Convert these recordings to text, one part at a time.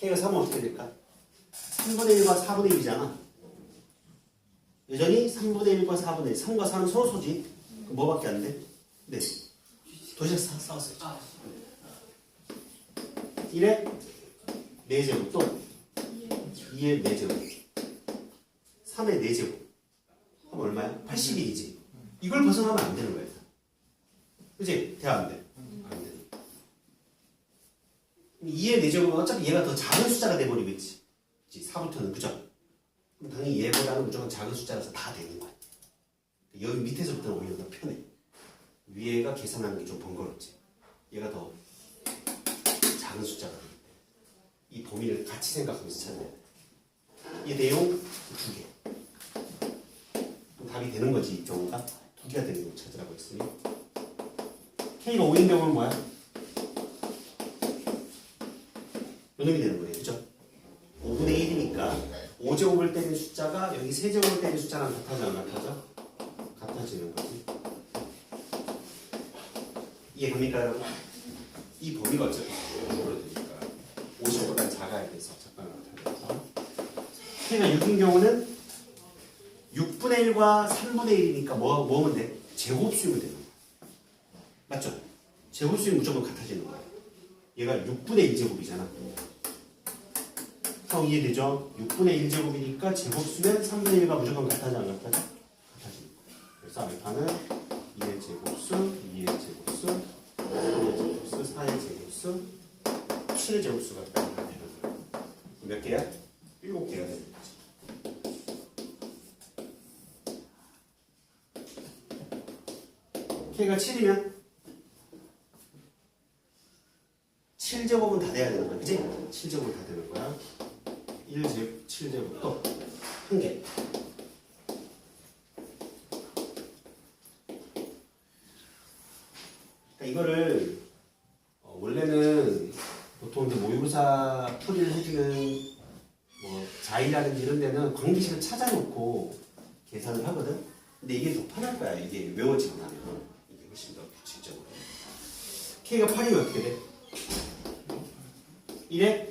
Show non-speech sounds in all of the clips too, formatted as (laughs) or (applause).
K가 3은 어떻게 될까? 3분의 1과 4분의 1이잖아. 여전히 3분의 1과 4분의 1. 3과 4는 서로 소지. 뭐밖에 안 돼? 네. 도시락 싸, 싸웠어요. 1에 4제곱 또 2에 4제곱 3에 4제곱 그럼 얼마야? 81이지. 이걸 벗어나면 안 되는 거야. 그지? 돼, 안 돼? 안 돼. 2의 4제곱은 어차피 얘가 더 작은 숫자가 돼버리겠지. 그치? 4부터는 그죠? 당연히 얘보다는 무조건 작은 숫자라서 다 되는 거야. 여기 밑에서부터는 오히려 더 편해. 위에가 계산하는 게 좀 번거롭지. 얘가 더 작은 숫자가 되기 때문에. 이 범위를 같이 생각하면서 찾아야 돼. 이 내용 두 개. 답이 되는 거지, 이 경우가. 두 개가 되는 걸 찾으라고 했으니. K가 5인 경우는 뭐야? 요놈이 되는 거예요. 그죠? 5분의 1이니까 5제곱을 때린 숫자가 여기 세제곱을 때린 숫자랑 같아져 안 같아져? 같아지는 거지. 이해 갑니까 여러분? 이 범위가 어차피 5로 되니까 50보다 작아야 돼서 잠깐만 나타내서 K가 6인 경우는 6분의 1과 3분의 1이니까 뭐, 뭐 하면 돼? 제곱수이면 되는 거야. 맞죠? 제곱수는 무조건 같아지는 거야. 얘가 6분의 1제곱이잖아. 형 이해되죠? 6분의 1제곱이니까 제곱수는 3분의 1가 무조건 같아지 안 같아져? 같아지는 거야. 그래서 알파는 2의 제곱수, 2의 제곱수, 3의 제곱수, 4의 제곱수, 7의 제곱수가 거야. 몇 개야? 7개가 되는 거지. K가 7이면 7제곱은 다 돼야 되는 거야. 그지? 7제곱은 다 되는 거야. 1제곱, 7제곱 또한 개. 그러니까 이거를 어, 원래는 보통 이제 모의고사 풀이를 해주는 뭐 자이라든지 이런 데는 관계식을 찾아놓고 계산을 하거든. 근데 이게 더 편할 거야. 이게 외워지고 나면 이게 훨씬 더 규칙적으로. K가 8이면 어떻게 돼? 1에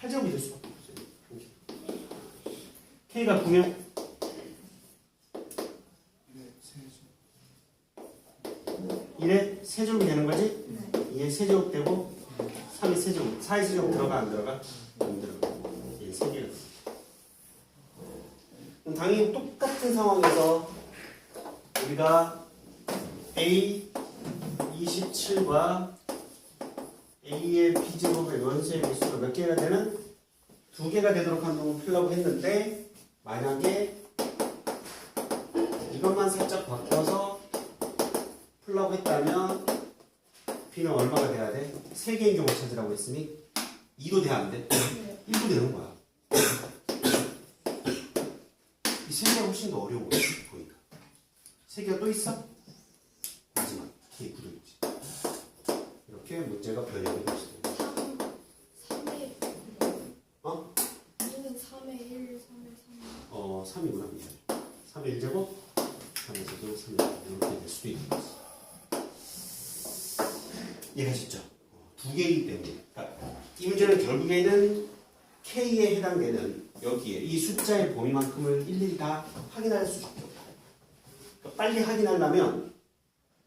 8제곱이 될 수밖에 없어요. K가 9면 1에 세제곱이 되는 거지? 2에 세제곱 되고 3에 세제곱, 4에 세제곱 들어가 안 들어가? 안 들어가. 얘 세 개가. 그럼 당연히 똑같은 상황에서 우리가 A 27과 A의 B제곱의 원소의 개수가 몇 개가 되는? 두 개가 되도록 하는 놈을 풀려고 했는데 만약에 이것만 살짝 바꿔서 풀려고 했다면 B는 얼마가 돼야 돼? 세 개인 경우 찾으라고 했으니 2도 돼야 안 돼? 1도 되는 거야. 이세 개가 훨씬 더 어려운 거야, 보니까. 세 개가 또 있어? 마지막, K 구조이지. 이렇게 문제가 변형이 될 수도 있어. 3, 3의 어? 2는 3의 1, 3의 3. 어, 3이구나. 3의 1제곱, 3의 제곱, 3의 제곱. 이렇게 될 수도 있는 거지. 이해가셨죠? 어, 두 개이기 때문에. 그러니까 이 문제는 결국에는 K에 해당되는 여기에 이 숫자의 범위만큼을 일일이 다 확인할 수밖에. 그러니까 빨리 확인하려면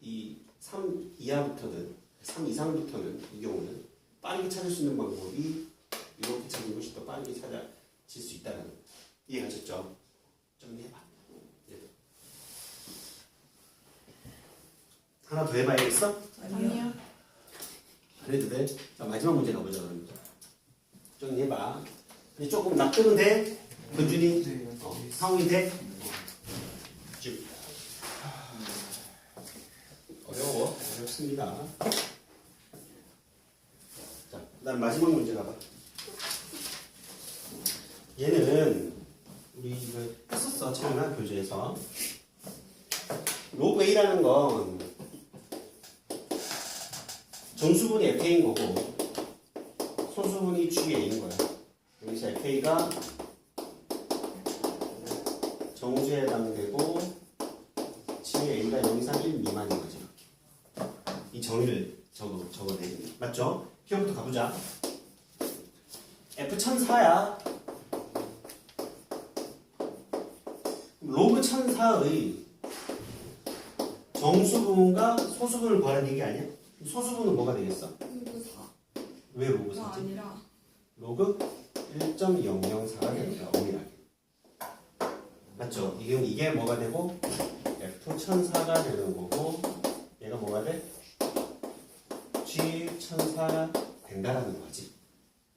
이 3 이하부터는 3 이상부터는 이 경우는 빠르게 찾을 수 있는 방법이 이렇게 찾는 것이 더 빠르게 찾아질 수 있다는 거. 이해가셨죠? 정리해봐. 예. 하나 더 해봐야겠어? 아니요. 안 해도 돼? 자, 마지막 문제 가보자, 그러면. 정리해봐. 이제 조금 납득은 돼? 건준이? 어, 상훈이 돼? 지금. 어려워. 어렵습니다. 자, 난 마지막 문제 가봐. 얘는 이거 했었어, 처음에 교재에서. 로그 A라는 건 정수분이 FA인 거고 소수분이 GA인 거야. 여기서 FA가 정수에 해당되고 GA가 영상 1 미만인 거지. 이 정의를 적어, 적어내는 맞죠? 기억부터 가보자. F 1004야. 로그 1004의 정수 부분과 소수 부분을 구하는 얘기 아니야? 소수 부분은 뭐가 되겠어? 로그 4. 왜 로그 가 4지? 아니라 로그 1.004가 되니까 엄밀하게. 맞죠? 이게, 이게 뭐가 되고 F1004가 되는 거고 얘가 뭐가 돼? G1004가 된다라는 거지.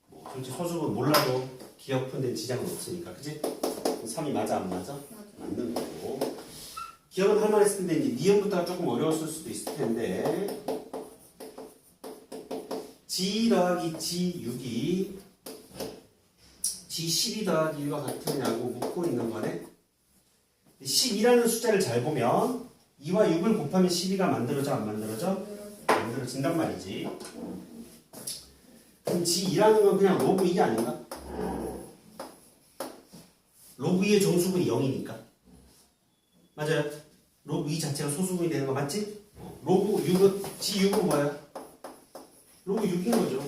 뭐 솔직히 소수분 몰라도 기억 푼데 지장은 없으니까 그지? 3이 맞아 안 맞아? 맞아. 맞는 거고 기억은 할만했을 텐데 이제 니은부터가 조금 어려웠을 수도 있을 텐데 G 더하기 G6이 G12 더하기 1과 같으냐고 묻고 있는 거네 12라는 숫자를 잘 보면 2와 6을 곱하면 12가 만들어져 안 만들어져? 만들어진단 말이지 그럼 G2라는 건 그냥 로그 2 아닌가? 로그 2의 정수분이 0이니까 맞아요. 로그 2 자체가 소수분이 되는 거 맞지? 로그 6은 G6은 뭐야? 로그 6인 거죠.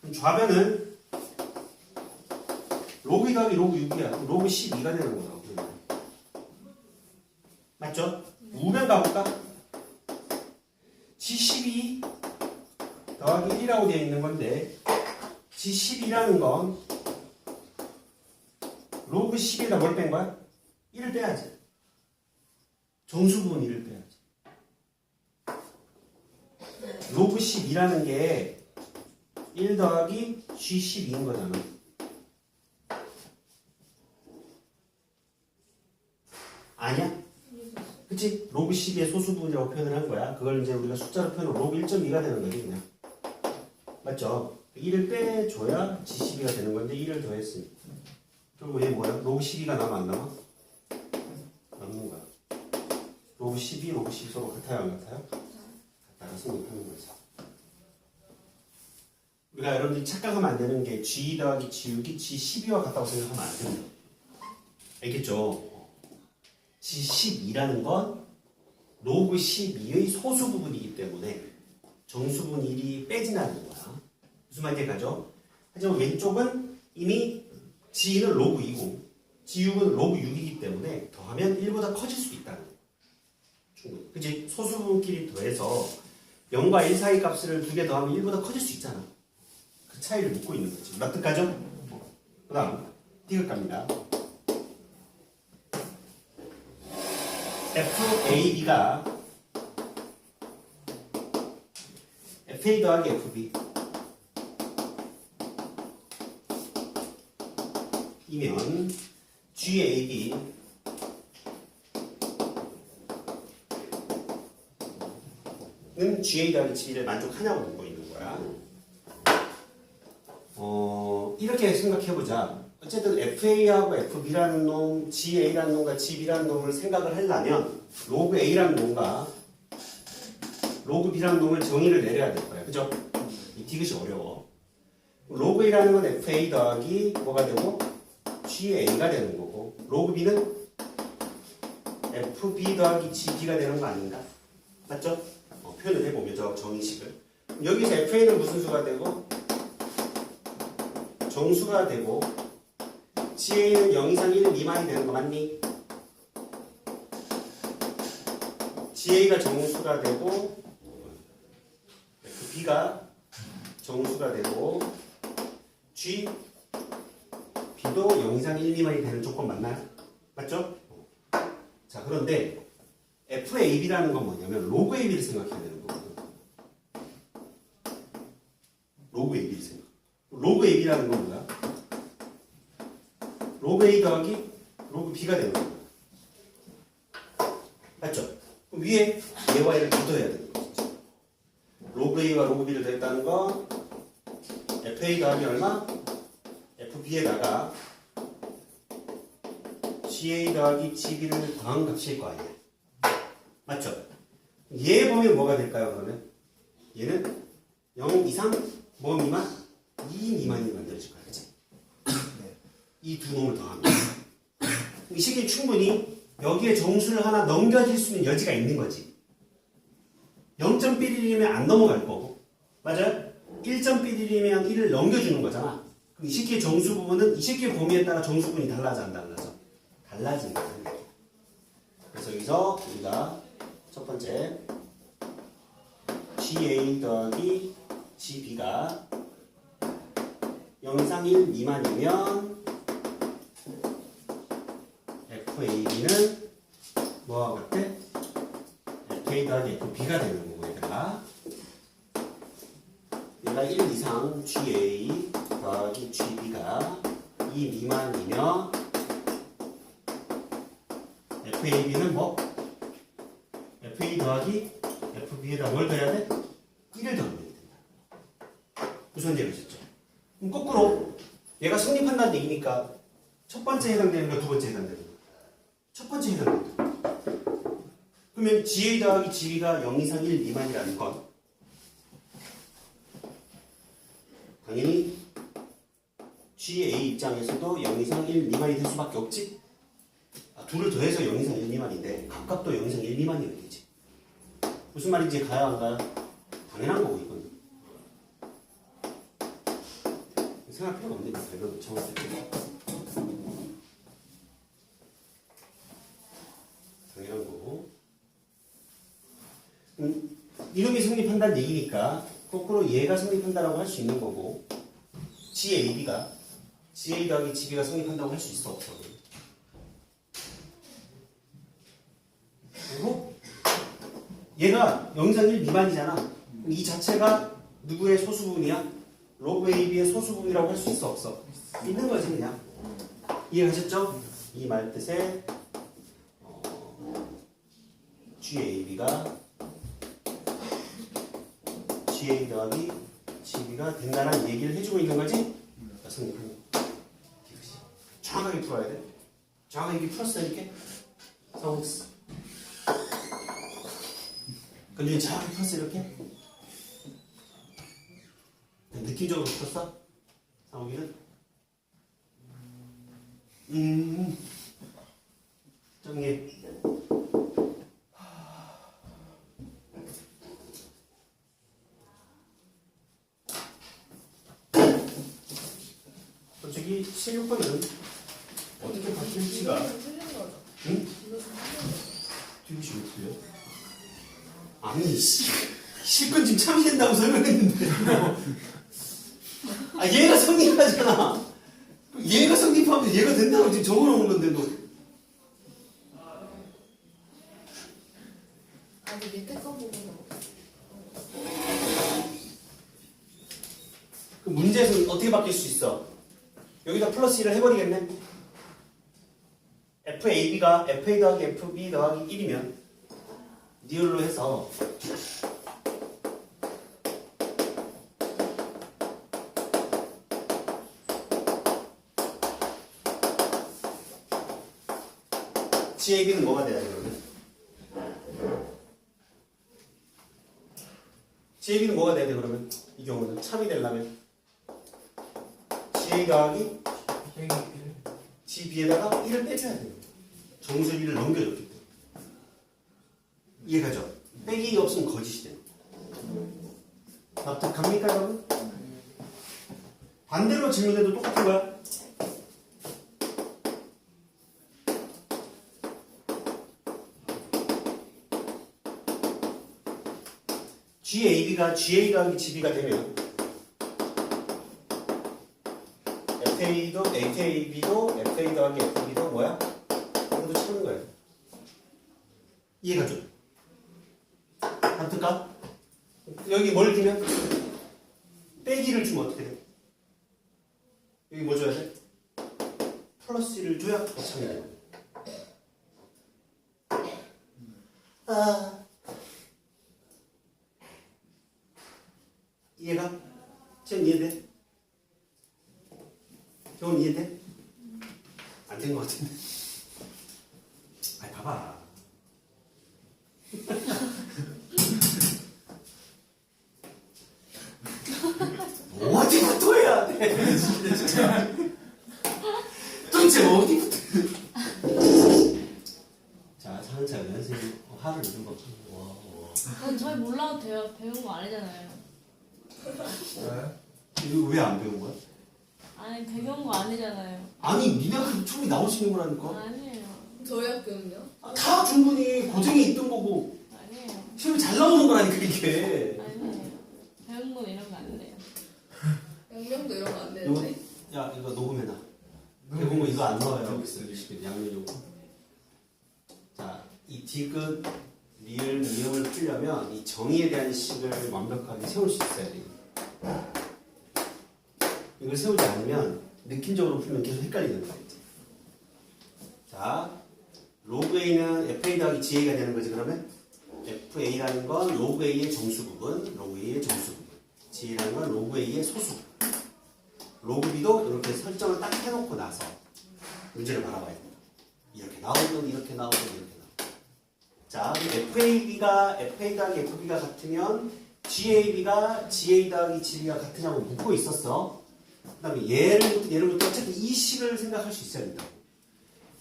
그럼 좌변은 로그 2 더하기 로그 6이야. 그럼 로그 12가 되는 거라고. 맞죠? 우변 가볼까? G12 더하기 1이라고 되어 있는 건데 G12라는 건 로그 10에다 뭘 뺀 거야? 1을 빼야지. 정수 부분 1을 빼야지. 로그 12라는 게 1 더하기 G12인 거잖아. 아니야? 그치? 로그 12의 소수 부분이라고 표현을 한 거야. 그걸 이제 우리가 숫자로 표현하면 로그 1.2가 되는 거지, 그냥. 맞죠? 1을 빼줘야 G12가 되는 건데 1을 더했으니까. 그리고 얘 뭐야? 로그 12가 남아 안 남아? 남는 거야. 로그 12, 로그 12 서로 같아요 안 같아요? 같다고 생각하는 거죠. 우리가 여러분들이 착각하면 안 되는 게 G 더하기 G6이 G12와 같다고 생각하면 안 됩니다. 알겠죠? G12라는 건 로그 12의 소수 부분이기 때문에 정수 부분 1이 빼진다는 거야. 무슨 말인지 가죠? 하지만 왼쪽은 이미 G는 로그 2고 G6은 로그 6이기 때문에 더하면 1보다 커질 있다는 거예요. 충분히. 그지? 소수 부분끼리 더해서 0과 1 사이 값을 두 개 더하면 1보다 커질 수 있잖아. 그 차이를 묻고 있는 거지. 납득하죠? 그 다음, 디귿 갑니다. FAB가 FA 더하기 FB 이면 GAB 는 GA 더하기 GB를 만족하냐고 묻고 있는 거야. 어, 이렇게 생각해보자. 어쨌든 FA하고 FB라는 놈, GA라는 놈과 GB라는 놈을 생각을 하려면 로그 A라는 놈과 로그 B라는 놈을 정의를 내려야 될 거야. 그죠? 이 디귿이 어려워. 로그 A라는 건 FA 더하기 뭐가 되고 GA가 되는 거고 로그 B는 FB 더하기 GB가 되는 거 아닌가? 맞죠? 어, 표현을 해보면 저 정의식을 여기서 FA는 무슨 수가 되고 정수가 되고 GA는 0 이상 1 미만이 되는 거 맞니? GA가 정수가 되고 B가 정수가 되고 G B도 0 이상 1 미만이 되는 조건 맞나요? 맞죠? 자 그런데 FAB라는 건 뭐냐면 로그 AB를 생각해야 되는 거거든. 로그 AB를 생각. 로그 AB라는 건 뭐야? 로그 A 더하기 로그 B가 되는 거야. 맞죠? 그럼 위에 얘와 얘를 붙어야 되는 거죠. 로그 A와 로그 B를 더했다는 건 FA 더하기 얼마? FB에다가 GA 더하기 GB를 더한 값일 거 아니야. 얘 보면 뭐가 될까요, 그러면? 얘는 0 이상 뭐 미만? 2 미만이 만들어질 거야, 그치? 이두 놈을 더하면. 이 식이 충분히 여기에 정수를 하나 넘겨질 수 있는 여지가 있는 거지. 0.1이면 안 넘어갈 거고. 맞아요? 1점 삐리면 1을 넘겨주는 거잖아. 그럼 이 새끼의 정수 부분은 이 새끼의 범위에 따라 정수 부분이 달라져 안 달라져? 달라지는 거야. 그래서 여기서 우리가 첫 번째 GA 더하기 GB가 0 이상 1 미만이면 FAB는 뭐와 같아? FA 더하기 FB가 되는 거고 얘들아 얘가 1 이상 GA 더하기 GB가 2 미만이면 FAB는 뭐? FA 더하기 FB에다 뭘 더해야 돼? 1을 더하면 된다. 무슨 얘기셨죠? 그럼 거꾸로 얘가 성립한다는 얘기니까 첫 번째 해당되는 거, 두 번째 해당되는 거. 첫 번째 거. 그러면 GA 더하기 GB가 0 이상 1 미만이라는 건 당연히 GA 입장에서도 0 이상 1 미만이 될 수밖에 없지? 아, 둘을 더해서 0 이상 1 미만인데 각각도 0 이상 1 미만이어야 되지. 무슨 말인지 가요 안 가요? 당연한 거고 이건. 생각할 필요가 없는 거야. 이건 정확히. 당연한 거고. 음, 이놈이 성립한다는 얘기니까 거꾸로 얘가 성립한다라고 할 수 있는 거고 GAB가 GA 더하기 GB가 성립한다고 할 수 있어 없어? 그리고 얘가 0 이상 1 미만이잖아. 이 자체가 누구의 소수 부분이야? 로그 AB의 소수 부분이라고 할 수 있어 없어? 있는 거지 그냥. 이해하셨죠? 이 말 뜻에 어, GAB가 GA 더하기 GB가 된다는 얘기를 해주고 있는 거지? 이것이. 정확하게 풀어야 돼. 정확하게 풀었어 이렇게. 성스. 근데 정확히 풀었어 이렇게. 느낌적으로 풀었어? 상욱이는? 음. 정리해. 솔직히 16번은 어떻게 바뀔지가 응? 뒤집이 어떻게요? 아니 씨. 실컷 지금 참이 된다고 설명했는데. 아 얘가 성립하잖아. 얘가 성립하면 얘가 된다고 지금 적어놓은 건데 뭐 아니 밑에 거 보면 그 문제에서 어떻게 바뀔 수 있어? 여기다 플러스 1을 해버리겠네. FAB가 FA 더하기 FB 더하기 1이면 리얼로 해서 GAB는 뭐가 돼야 돼 그러면? GAB는 뭐가 돼야 돼 그러면? 이 경우는 참이 되려면 GA 더하기 GB에다가 1을 빼줘야 돼요. 정수 1을 넘겨줬기 때문에. 이해가죠? 빼기 없으면 거짓이 돼요. 납득합니까, 여러분? 반대로 질문해도 똑같은 거야. GAB가 GA 더하기 GB가 되면 FA도 AKB도 FA 더하기 FB도 뭐야? 모두 찾는 거예요. 이해가 죠? 답득까? 여기 뭘 주면? 빼기를 주면 어떻게 돼? 여기 뭐 줘야 돼? 플러스 1을 줘야 더 참이 돼요. 아. 이해가? 지금 이해돼? 경은 이해돼? 안 된 것 같은데. 아이 봐봐. (laughs) 어디부터 해야 돼? 진짜. 도대체 어디부터? 자, 차근차근 선생님 화를 내는 거. 와, 와. 그건 저희 몰라도 돼요. 배운 거 아니잖아요. 네. 이거 왜 안 배운 거야? 아니 배경거 아니잖아요. 아니 니네가 처음에 나올 수 있는 거라니까 아니에요. 저희 학교는요? 아, 다 충분히 고정이 있던 거고 아니에요. 시험이 잘 나오는 거라니까 이게 아니에요. 배운 거 이런 거 안 돼요. 양명도 이런 거 안 되는데? 야 이거 녹음해놔. 대부분 이거 안 나와요. 있어요. 시간 양면 요구 자이 디귿 리을 미음을 풀려면 이 정의에 대한 식을 완벽하게 세울 수 있어야 돼요. 이걸 세우지 않으면 느낌적으로 풀면 계속 헷갈리는 거야 이제 자 로그 A는 FA 더하기 GA가 되는 거지 그러면? FA라는 건 로그 A의 정수 부분 로그 A의 정수 부분 G라는 건 로그 A의 소수 부분 로그 B도 이렇게 설정을 딱 해놓고 나서 문제를 바라봐야 된다. 이렇게 나오든 이렇게 나오든 이렇게 나오든. 자, FAB가 FA 더하기 FB가 같으면 GAB가 GA 더하기 GB가 같으냐고 묻고 있었어. 그 다음에 예를, 예를부터 어쨌든 이 식을 생각할 수 있어야 된다.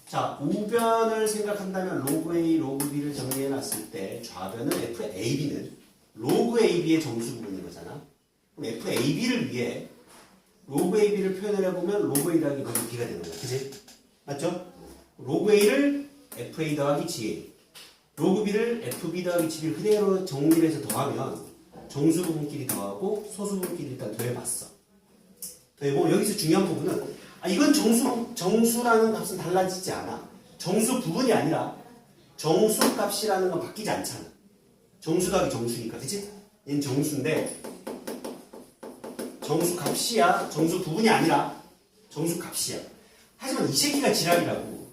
자, 우변을 생각한다면 로그 A, 로그 B를 정리해 놨을 때 좌변은 FAB는 로그 AB의 정수 부분인 거잖아. 그럼 FAB를 위해 로그 AB를 표현을 해보면 로그 A 더하기 로그 B가 되는 거야. 그지? 맞죠? 로그 A를 FA 더하기 GA 로그 B를 FB 더하기 GB를 그대로 정리를 해서 더하면 정수 부분끼리 더하고 소수 부분끼리 일단 더해봤어. 더해보면 여기서 중요한 부분은 아 이건 정수, 정수라는 값은 달라지지 않아. 정수 부분이 아니라 정수 값이라는 건 바뀌지 않잖아. 정수 더하기 정수니까. 그치? 얘는 정수인데 정수 값이야. 정수 부분이 아니라 정수 값이야. 하지만 이 새끼가 지랄이라고.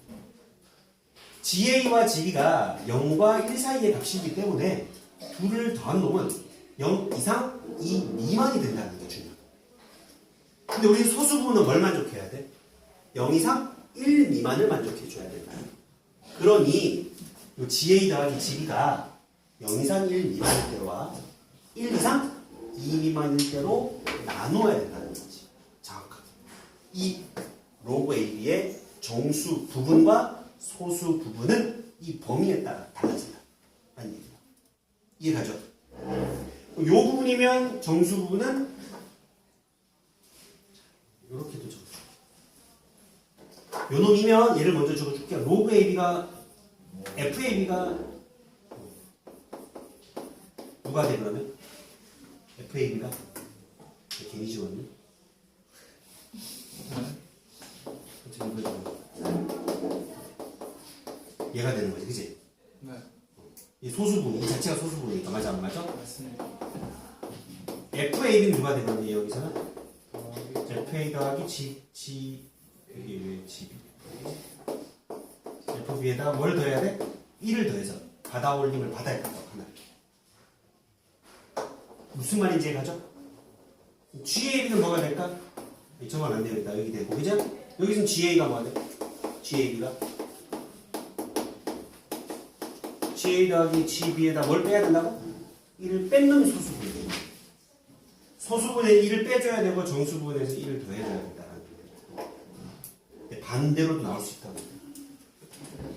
GA와 GB가 0과 1 사이의 값이기 때문에 둘을 더한 놈은 0 이상 2 미만이 된다는 게 중요해. 근데 우리 소수 부분은 뭘 만족해야 돼? 0 이상 1 미만을 만족해줘야 된다. 그러니 요 GA 더하기 GB가 0 이상 1 미만일 때와 1 이상 2 미만일 때로 나눠야 된다는 거지. 정확하게. 이 로그 AB의 정수 부분과 소수 부분은 이 범위에 따라 달라진다. 라는 얘기다. 이해가죠? 요 부분이면 정수 부분은 이렇게도 적어줘. 요 놈이면 얘를 먼저 적어줄게요. 로그 AB가 FAB가 누가 돼그 어떻게 이거 좀 얘가 되는 거지, 그지? 네. 이 소수분, 이 자체가 소수분이니까 맞아, 안 맞아? 맞습니다. FAB는 누가 되는 거니 여기서는? 더하기 FA 더하기 G, G, 여기 왜 GB? FB에다 뭘 더해야 돼? 1을 더해서 받아올림을 받아야 된다, 하나. 무슨 말인지 가죠? GAB는 뭐가 될까? 이쪽은 안 되겠다, 여기 되고, 그죠? 여기서는 GA가 뭐가 돼? GAB가? GA 더하기 GB에다 뭘 빼야 된다고? 1을 뺏는 소수분이. 소수분에 1을 빼줘야 되고 정수분에서 1을 더해줘야 된다는 거예요. 근데 반대로도 나올 수 있다고.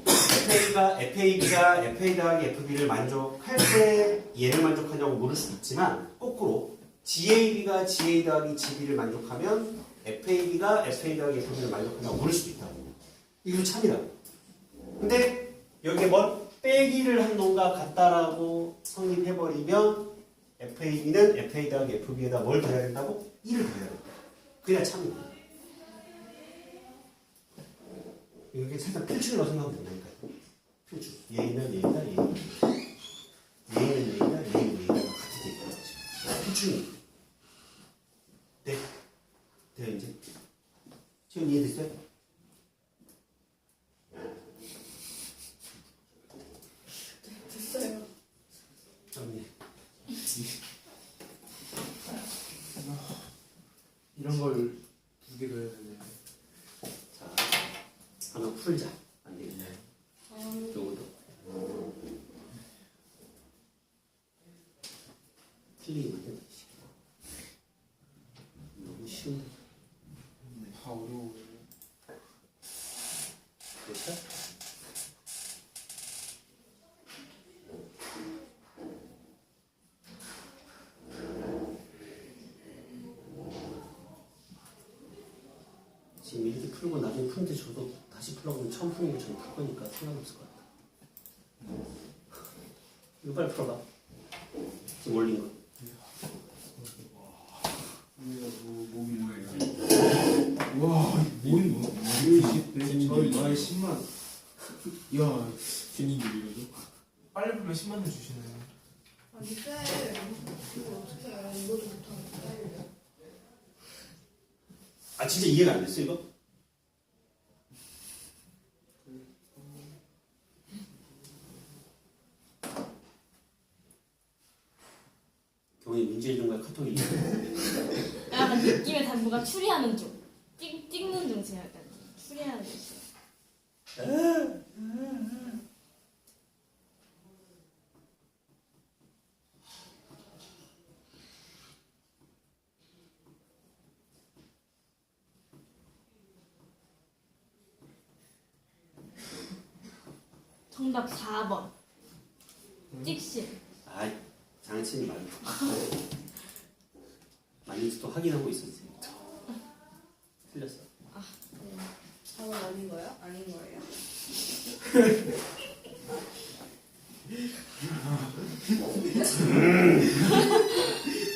FA가, FAB가 FA 더하기 FB를 만족할 때 얘를 만족하냐고 물을 수도 있지만 거꾸로 GAB가 GA 더하기 GB를 만족하면 FAB가 FA 더하기 FB를 만족하냐고 물을 수도 있다고. 이거 참이라고. 근데 여기에 뭘 빼기를 한 놈과 같다라고 성립해버리면 FAB는 FA 더하기 FB에다 뭘 더해야 된다고? 1을 더해야 된다. 그래야 참이고. 이게 살짝 필출이라고 생각하면 된다니까요. 필출. 얘는 얘다, 얘는 얘는 얘다, 얘는 같이 돼 있는 거지. 필출이. 네. 돼요, 이제. 지금 이해됐어요? 됐어요. 참, 이런 걸 두 개로 해야 되네. 자, 하나 풀자. 안 되겠네. 아, 요거도. 틀리면 안 된다. 이 새끼야. 너무 쉬운데. 다 어려워. 그렇죠? 지금 이렇게 풀고 나중에 푸는데 저도 다시 풀라고 하면 처음 푸는 것처럼 풀 거니까 상관없을 것 같아. (laughs) 이거 빨리 풀어봐. 지금 올린 거. 목이 뭐예요? 와 뭐? 저희 저희 10만 야 신인들이라도 빨리 풀면 10만 원 주시네요 아니 쎄. 이거 어떻게 해? 이것도 못하는데. 아 진짜 이해가 안 됐어 이거? 경훈이 문제 거야 카톡이 (laughs) 약간 느낌에 다 누가 추리하는 중. 찍, 찍는 중 제가 약간 추리하는 중. 정답 4번. 찍실. 아이 장치는 말고 아닌지 또 확인하고 틀